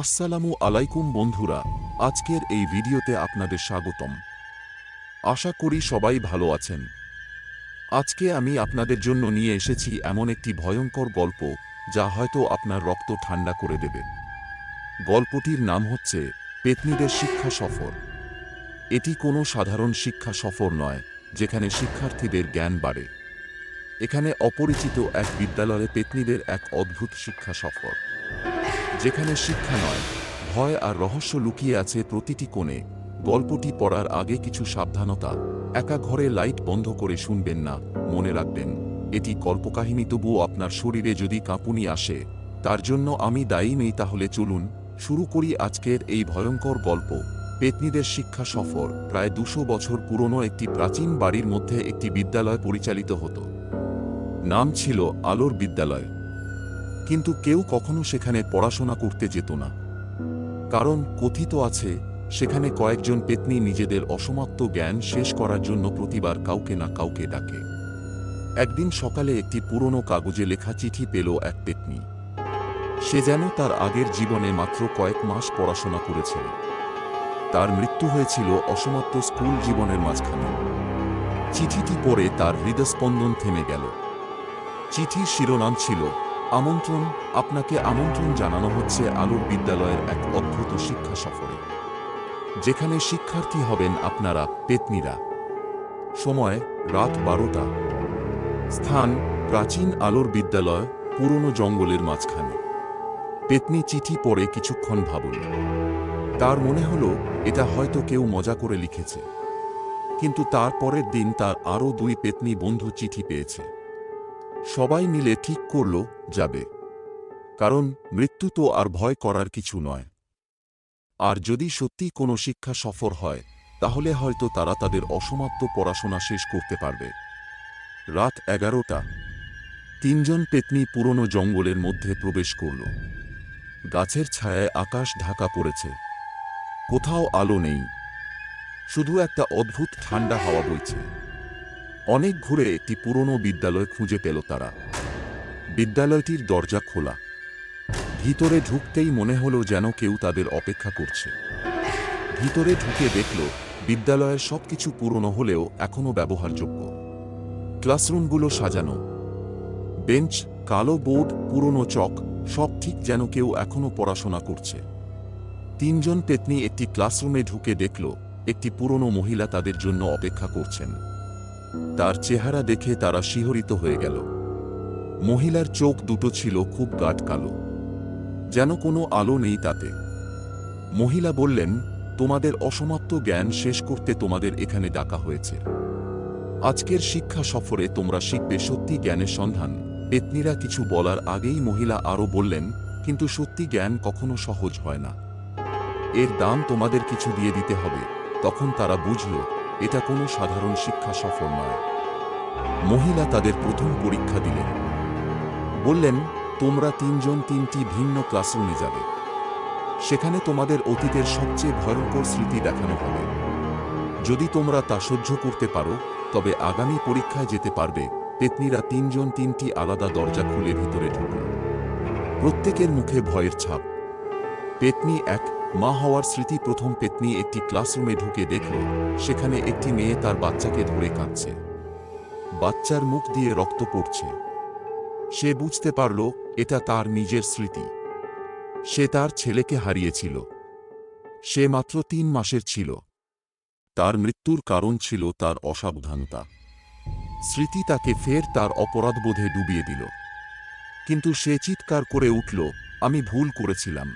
আসসালামু আলাইকুম বন্ধুরা, আজকের এই ভিডিওতে আপনাদের স্বাগতম। আশা করি সবাই ভালো আছেন। আজকে আমি আপনাদের জন্য নিয়ে এসেছি এমন একটি ভয়ঙ্কর গল্প, যা হয়তো আপনার রক্ত ঠান্ডা করে দেবে। গল্পটির নাম হচ্ছে পেতনিদের শিক্ষা সফর। এটি কোনো সাধারণ শিক্ষা সফর নয়, যেখানে শিক্ষার্থীদের জ্ঞান বাড়ে। এখানে অপরিচিত এক বিদ্যালয়ে পেতনিদের এক অদ্ভুত শিক্ষা সফর। যেখানে শিক্ষা নয়, ভয় আর রহস্য লুকিয়ে আছে প্রতিটি কোণে। গল্পটি পড়ার আগে কিছু সাবধানতা। একা ঘরে লাইট বন্ধ করে শুনবেন না, মনে রাখবেন, এটি কল্পকাহিনী, তবুও আপনার শরীরে যদি কাঁপুনি আসে, তার জন্য আমি দায়ী নেই, তাহলে চলুন, শুরু করি আজকের এই ভয়ঙ্কর গল্প। পেতনিদের শিক্ষা সফর প্রায় দুশো বছর পুরনো একটি প্রাচীন বাড়ির মধ্যে একটি বিদ্যালয় পরিচালিত হতো। নাম ছিল আলোর বিদ্যালয়। কিন্তু কেউ কখনো সেখানে পড়াশোনা করতে যেত না। কারণ কথিত আছে, সেখানে কয়েকজন পেতনি নিজেদের অসমাপ্ত জ্ঞান শেষ করার জন্য প্রতিবার কাউকে না কাউকে ডাকে। একদিন সকালে একটি পুরনো কাগজে লেখা চিঠি পেল এক পেতনি। সে যেন তার আগের জীবনে মাত্র কয়েক মাস পড়াশোনা করেছিল তার মৃত্যু হয়েছিল অসমাপ্ত স্কুল জীবনের মাঝখানে। চিঠিটি পড়ে তার হৃদস্পন্দন থেমে গেল। চিঠির শিরোনাম ছিল আমন্ত্রণ, আপনাকে আমন্ত্রণ জানানো হচ্ছে আলোর বিদ্যালয়ের এক অদ্ভুত শিক্ষা সফরে। যেখানে শিক্ষার্থী হবেন আপনারা পেতনিরা। সময় রাত বারোটা। স্থান প্রাচীন আলোর বিদ্যালয়, পুরনো জঙ্গলের মাঝখানে। পেতনি চিঠি পড়ে কিছুক্ষণ ভাবল তার মনে হলো, এটা হয়তো কেউ মজা করে লিখেছে। কিন্তু তার পরের দিন তার আরও দুই পেতনি বন্ধু চিঠি পেয়েছে। সবাই মিলে ঠিক করল, যাবে। কারণ মৃত্যু তো আর ভয় করার কিছু নয়। আর যদি সত্যি কোনো শিক্ষা সফর হয়, তাহলে হয়তো তারা তাদের অসমাপ্ত পড়াশোনা শেষ করতে পারবে। রাত এগারোটা। তিনজন পেতনি পুরনো জঙ্গলের মধ্যে প্রবেশ করল। গাছের ছায়ায় আকাশ ঢাকা পড়েছে। কোথাও আলো নেই। শুধু একটা অদ্ভুত ঠান্ডা হাওয়া বইছে। অনেক ঘুরে একটি পুরনো বিদ্যালয় খুঁজে পেল তারা। বিদ্যালয়টির দরজা খোলা। ভিতরে ঢুকতেই মনে হলো যেন কেউ তাদের অপেক্ষা করছে। ভিতরে ঢুকে দেখল, বিদ্যালয়ের সবকিছু পুরনো হলেও এখনও ব্যবহারযোগ্য। ক্লাসরুমগুলো সাজানো। বেঞ্চ, কালো বোর্ড, পুরনো চক, সব ঠিক যেন কেউ এখনও পড়াশোনা করছে। তিনজন পেতনি একটি ক্লাসরুমে ঢুকে দেখল, একটি পুরনো মহিলা তাদের জন্য অপেক্ষা করছেন। তার চেহারা দেখে তারা শিহরিত হয়ে গেল। মহিলার চোখ দুটো ছিল খুব গাঢ় কালো। যেন কোনো আলো নেই তাতে। মহিলা বললেন, তোমাদের অসমাপ্ত জ্ঞান শেষ করতে তোমাদের এখানে ডাকা হয়েছে। আজকের শিক্ষা সফরে তোমরা শিখবে সত্যি জ্ঞানের সন্ধান। পেতনিরা কিছু বলার আগেই মহিলা আরও বললেন, কিন্তু সত্যি জ্ঞান কখনো সহজ হয় না। এর দাম তোমাদের কিছু দিয়ে দিতে হবে। তখন তারা বুঝল এটা কোনো সাধারণ শিক্ষা সফর নয়। মহিলা তাদের প্রথম পরীক্ষা দিলেন। বললেন, তোমরা তিনজন তিনটি ভিন্ন ক্লাসরুমে যাবে। সেখানে তোমাদের অতীতের সবচেয়ে ভয়ঙ্কর স্মৃতি দেখানো হবে। যদি তোমরা তা সহ্য করতে পারো, তবে আগামী পরীক্ষায় যেতে পারবে। পেতনিরা তিনজন তিনটি আলাদা দরজা খুলে ভিতরে ঢুকল। প্রত্যেকের মুখে ভয়ের ছাপ। পেতনি এক মা হওয়ার স্মৃতি প্রথম পেতনি একটি ক্লাসরুমে ঢুকে দেখল, সেখানে একটি মেয়ে তার বাচ্চাকে ধরে কাঁদছে। বাচ্চার মুখ দিয়ে রক্ত পড়ছে। সে বুঝতে পারল, এটা তার নিজের স্মৃতি। সে তার ছেলেকে হারিয়েছিল। সে মাত্র তিন মাসের ছিল। তার মৃত্যুর কারণ ছিল তার অসাবধানতা। স্মৃতি তাকে ফের তার অপরাধবোধে ডুবিয়ে দিল। কিন্তু সে চিৎকার করে উঠল, আমি ভুল করেছিলাম।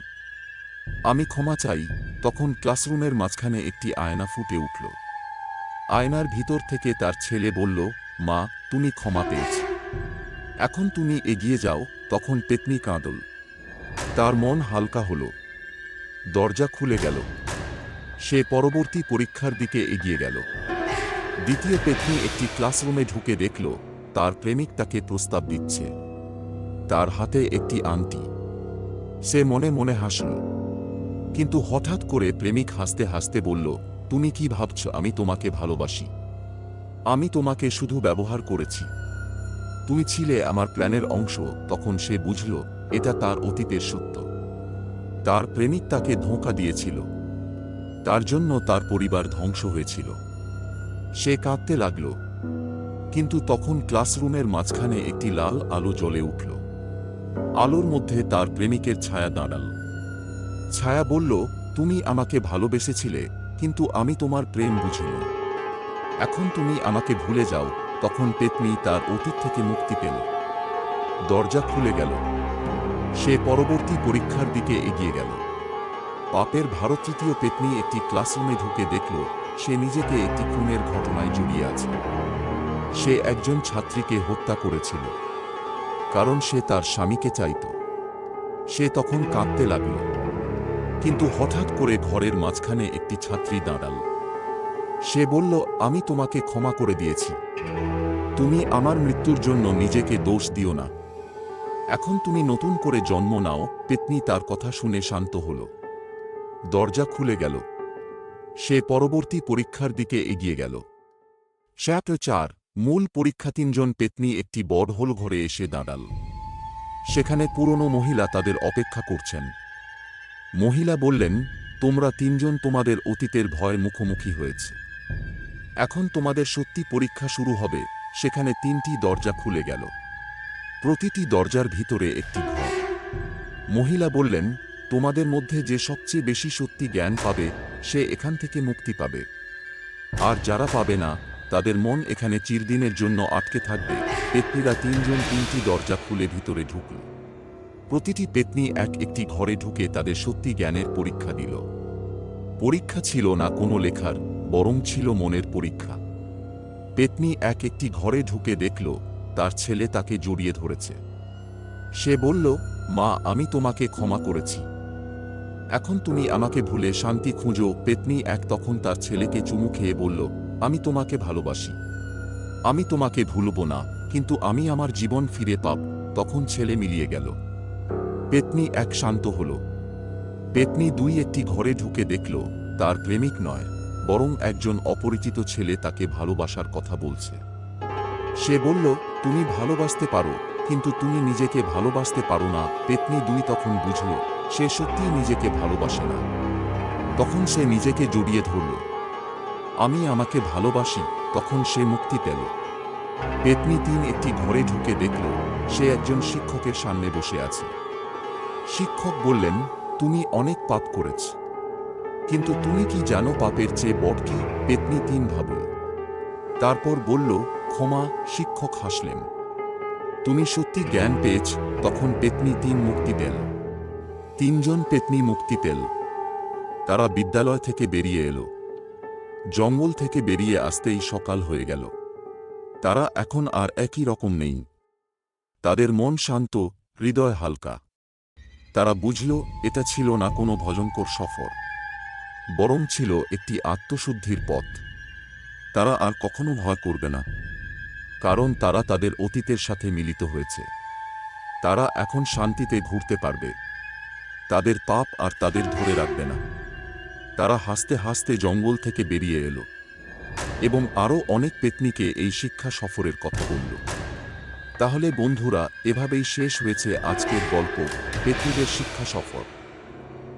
আমি ক্ষমা চাই, তখন ক্লাসরুমের মাঝখানে একটি আয়না ফুটে উঠল। আয়নার ভিতর থেকে তার ছেলে বলল, মা, তুমি ক্ষমা পেয়েছ। এখন তুমি এগিয়ে যাও, তখন পেতনি কাঁদল। তার মন হালকা হল। দরজা খুলে গেল। সে পরবর্তী পরীক্ষার দিকে এগিয়ে গেল। দ্বিতীয় পেতনি একটি ক্লাসরুমে ঢুকে দেখল, তার প্রেমিক তাকে প্রস্তাব দিচ্ছে। তার হাতে একটি আংটি। সে মনে মনে হাসল কিন্তু হঠাৎ করে প্রেমিক হাসতে হাসতে বলল, তুমি কি ভাবছ আমি তোমাকে ভালোবাসি? আমি তোমাকে শুধু ব্যবহার করেছি। তুমি ছিলে আমার প্ল্যানের অংশ। তখন সে বুঝল, এটা তার অতীতের সত্য। তার প্রেমিক তাকে ধোঁকা দিয়েছিল। তার জন্য তার পরিবার ধ্বংস হয়েছিল। সে কাঁদতে লাগল। কিন্তু তখন ক্লাসরুমের মাঝখানে একটি লাল আলো জ্বলে উঠল। আলোর মধ্যে তার প্রেমিকের ছায়া দাঁড়াল। ছায়া বলল, তুমি আমাকে ভালোবেসেছিলে, কিন্তু আমি তোমার প্রেম বুঝিনি। এখন তুমি আমাকে ভুলে যাও, তখন পেতনি তার অতীত থেকে মুক্তি পেল। দরজা খুলে গেল। সে পরবর্তী পরীক্ষার দিকে এগিয়ে গেল। পাপের ভারতৃতীয় পেতনি একটি ক্লাসরুমে ঢুকে দেখল, সে নিজেকে একটি খুনের ঘটনায় জড়িয়ে আছে। সে একজন ছাত্রীকে হত্যা করেছিল। কারণ সে তার স্বামীকে চাইত। সে তখন কাঁদতে লাগল। কিন্তু হঠাৎ করে ঘরের মাঝখানে একটি ছাত্রী দাঁড়াল। সে বলল, আমি তোমাকে ক্ষমা করে দিয়েছি। তুমি আমার মৃত্যুর জন্য নিজেকে দোষ দিও না। এখন তুমি নতুন করে জন্ম নাও। পেতনি তার কথা শুনে শান্ত হল। দরজা খুলে গেল। সে পরবর্তী পরীক্ষার দিকে এগিয়ে গেল। চ্যাপ্টার চার, মূল পরীক্ষা তিনজন পেতনি একটি বড় হোল ঘরে এসে দাঁড়াল। সেখানে পুরনো মহিলা তাদের অপেক্ষা করছেন। মহিলা বললেন, তোমরা তিনজন তোমাদের অতীতের ভয় মুখোমুখি হয়েছে। এখন তোমাদের সত্যি পরীক্ষা শুরু হবে, সেখানে তিনটি দরজা খুলে গেল। প্রতিটি দরজার ভিতরে একটি ঘর। মহিলা বললেন, তোমাদের মধ্যে যে সবচেয়ে বেশি সত্যি জ্ঞান পাবে, সে এখান থেকে মুক্তি পাবে। আর যারা পাবে না, তাদের মন এখানে চিরদিনের জন্য আটকে থাকবে। পেতনিরা তিনজন তিনটি দরজা খুলে ভিতরে ঢুকল। প্রতিটি পেতনি এক একটি ঘরে ঢুকে তাদের সত্যি জ্ঞানের পরীক্ষা দিল। পরীক্ষা ছিল না কোনো লেখার, বরং ছিল মনের পরীক্ষা। পেতনি এক একটি ঘরে ঢুকে দেখল, তার ছেলে তাকে জড়িয়ে ধরেছে। সে বলল, মা, আমি তোমাকে ক্ষমা করেছি। এখন তুমি আমাকে ভুলে শান্তি খুঁজো। পেতনি এক তখন তার ছেলেকে চুমু খেয়ে বলল, আমি তোমাকে ভালোবাসি। আমি তোমাকে ভুলব না, কিন্তু আমি আমার জীবন ফিরে পাব। তখন ছেলে মিলিয়ে গেল। পেতনি এক শান্ত হল। পেতনি দুই একটি ঘরে ঢুকে দেখল, তার প্রেমিক নয়, বরং একজন অপরিচিত ছেলে তাকে ভালোবাসার কথা বলছে। সে বলল, তুমি ভালোবাসতে পারো, কিন্তু তুমি নিজেকে ভালোবাসতে পারো না। পেতনি দুই তখন বুঝল, সে সত্যিই নিজেকে ভালোবাসে না। তখন সে নিজেকে জড়িয়ে ধরল। আমি আমাকে ভালোবাসি, তখন সে মুক্তি পেল। পেতনি তিন একটি ঘরে ঢুকে দেখল, সে একজন শিক্ষকের সামনে বসে আছে। শিক্ষক বললেন, তুমি অনেক পাপ করেছ। কিন্তু তুমি কি জানো পাপের চেয়ে বড় কি? পেতনি তিন ভাবল। তারপর বলল, ক্ষমা, শিক্ষক হাসলেন। তুমি সত্যি জ্ঞান পেয়েছ? তখন পেতনি তিন মুক্তি পেল। তিনজন পেতনি মুক্তি পেল। তারা বিদ্যালয় থেকে বেরিয়ে এলো। জঙ্গল থেকে বেরিয়ে আসতেই সকাল হয়ে গেল। তারা এখন আর একই রকম নেই। তাদের মন শান্ত, হৃদয় হালকা। তারা বুঝল, এটা ছিল না কোনো ভজঙ্কর সফর। বরং ছিল একটি আত্মশুদ্ধির পথ। তারা আর কখনো ভয় করবে না। কারণ তারা তাদের অতীতের সাথে মিলিত হয়েছে। তারা এখন শান্তিতে ঘুরতে পারবে। তাদের পাপ আর তাদের ধরে রাখবে না। তারা হাসতে হাসতে জঙ্গল থেকে বেরিয়ে এলো এবং আরও অনেক পেতনিকে এই শিক্ষা সফরের কথা বলল। তাহলে বন্ধুরা, এভাবেই শেষ হয়েছে আজকের গল্প, পেতনিদের শিক্ষা সফর।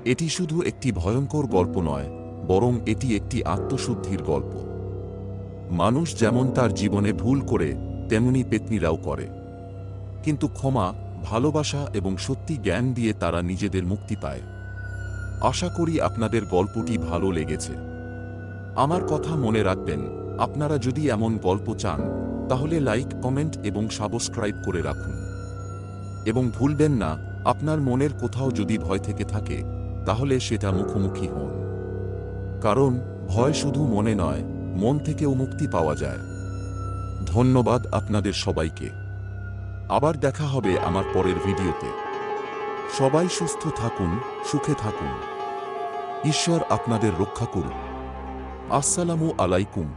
এটি শুধু একটি ভয়ঙ্কর গল্প নয়, বরং এটি একটি আত্মশুদ্ধির গল্প। মানুষ যেমন তার জীবনে ভুল করে, তেমনি পেতনিরাও করে। কিন্তু ক্ষমা, ভালোবাসা এবং সত্যি জ্ঞান দিয়ে তারা নিজেদের মুক্তি পায়। আশা করি আপনাদের গল্পটি ভালো লেগেছে। আমার কথা মনে রাখবেন, আপনারা যদি এমন গল্প চান তাহলে লাইক, কমেন্ট এবং সাবস্ক্রাইব করে রাখুন। এবং ভুলবেন না, আপনার মনের কোথাও যদি ভয় থেকে থাকে, তাহলে সেটা মুখোমুখি হন। কারণ, ভয় শুধু মনে নয়, মন থেকেও মুক্তি পাওয়া যায়। ধন্যবাদ আপনাদের সবাইকে। আবার দেখা হবে আমার পরের ভিডিওতে। সবাই সুস্থ থাকুন, সুখে থাকুন। ঈশ্বর আপনাদের রক্ষা করুন। আসসালামু আলাইকুম।